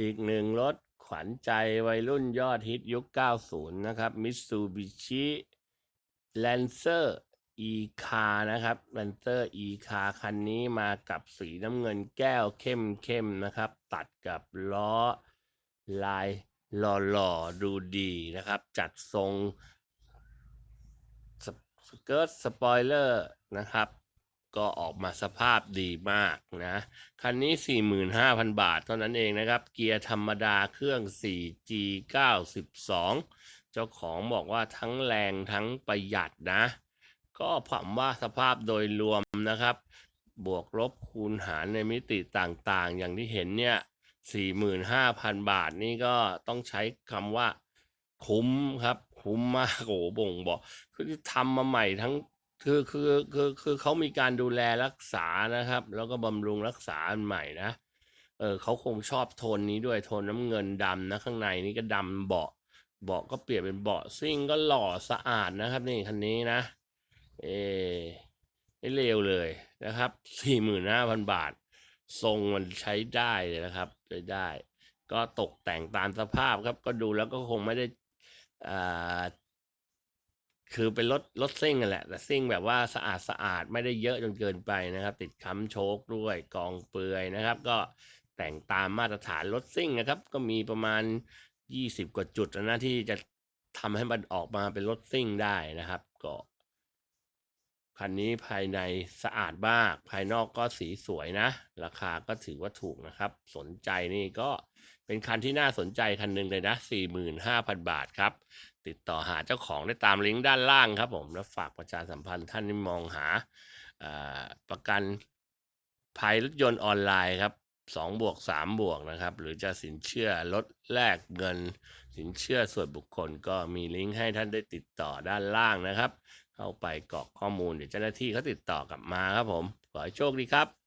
อีกหนึ่งรถขวัญใจวัยรุ่นยอดฮิตยุค 90 นะครับ Mitsubishi Lancer E-Car นะครับ Lancer E-Car คันนี้มากับสีน้ำเงินแก้วเข้มๆนะครับ ตัดกับล้อลายหล่อๆ ดูดีนะครับ จัดทรงสเกิร์ตสปอยเลอร์นะครับ ก็ออกมาสภาพดีมากนะ คันนี้ 45,000 บาทเท่านั้นเองนะครับ เกียร์ธรรมดาเครื่อง 4G 92 เจ้าของบอกว่าทั้งแรงทั้งประหยัดนะ ก็ผมว่าสภาพโดยรวมนะครับ บวกลบคูณหารในมิติต่างๆ อย่างที่เห็นเนี่ย 45,000 บาทนี่ก็ต้องใช้คำว่าคุ้มครับ คุ้มมากโอ้บ่งบอกคือทำมาใหม่ทั้ง คือคือคือคือเขามีการดูแลรักษานะครับ แล้วก็บำรุงรักษาอันใหม่นะเออเขาคงชอบโทนนี้ด้วยโทนน้ำเงินดำนะข้างในนี่ก็ดำเบาะเบาะก็เปลี่ยนเป็นเบาะซิ่งก็หล่อสะอาดนะครับ นี่คันนี้นะ เอไม่เลวเลยนะครับสี่หมื่นห้าพันบาท ทรงมันใช้ได้เลยนะครับใช้ได้ ก็ตกแต่งตามสภาพครับ ก็ดูแล้วก็คงไม่ได้อ่า คือเป็นรถรถซิ่งกันแหละ แต่ซิ่งแบบว่าสะอาดสะอาดไม่ได้เยอะจนเกินไปนะครับ ติดค้ำโชคด้วยกองเปลือยนะครับ ก็แต่งตามมาตรฐานรถซิ่งนะครับ ก็มีประมาณยี่สิบกว่าจุดนะที่จะทำให้มันออกมาเป็นรถซิ่งได้นะครับ ก็คันนี้ภายในสะอาดมาก ภายนอกก็สีสวยนะ ราคาก็ถือว่าถูกนะครับ สนใจนี่ก็เป็นคันที่น่าสนใจคันหนึ่งเลยนะ 45,000 บาทครับ ติดต่อหาเจ้าของได้ตามลิงก์ด้านล่างครับผมแล้วฝากประชาสัมพันธ์ท่านที่มองหาประกันภัยรถยนต์ออนไลน์ครับ2บวก3บวกนะครับ หรือจะสินเชื่อลดแลกเงิน สินเชื่อส่วนบุคคลก็มีลิงก์ให้ท่านได้ติดต่อด้านล่างนะครับ เข้าไปกรอกข้อมูลเดี๋ยวเจ้าหน้าที่เขาติดต่อกลับมาครับผม ขอให้โชคดีครับ